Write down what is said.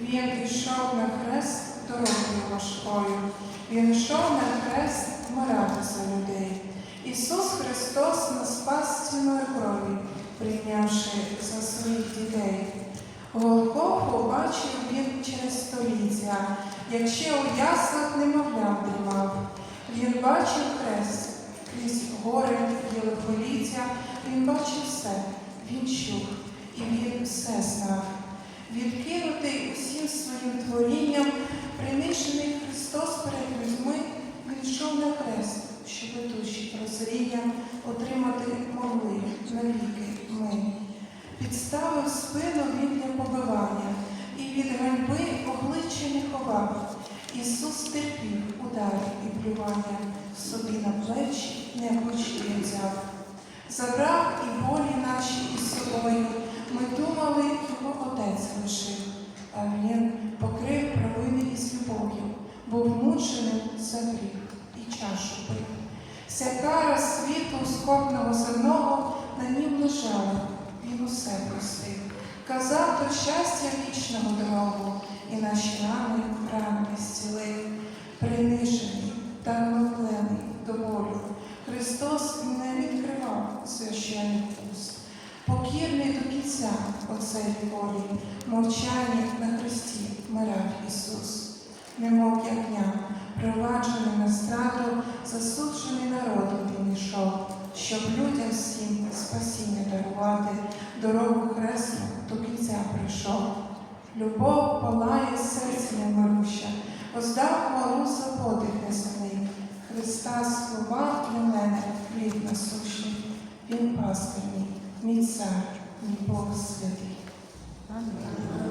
Він йшов на хрест дорогою важкою. Він йшов на хрест вмирати за людей. Ісус Христос нас спас ціною крові, прийнявши за своїх дітей. Голгофу бачив він через століття, як ще у яслах немовлям тримав. Він бачив хрест крізь гори і лихоліття, він бачив все, він чув, і він все знав. Відкинутий своїм творінням, принижений Христос перед людьми, він на хрест, щоб душі прозрінням отримати могли навіки ми. Підставив спину він для побивання, і від ганьби обличчя не ховав. Ісус терпів удари і плювання, собі на плечі не він взяв. Забрав і болі за гріх і чашу пив. Вся кара світу скорбного земного на нім лежала, він усе просив. Казав до щастя вічного дорогу, і наші рани рани зцілив, принижений та гноблений до болю. Христос не відкривав священних уст. Покірний до кінця оцей волі, мовчання на хресті проваджений на страту, засуджений він йшов, щоб людям всім спасіння дарувати, дорогу хресну до кінця прийшов. Любов палає серце немируща, воздав хвалу за подих неземний. Христа слова для мене хліб насущний, Він пастир мій, мій цар, мій Бог святий. Амінь.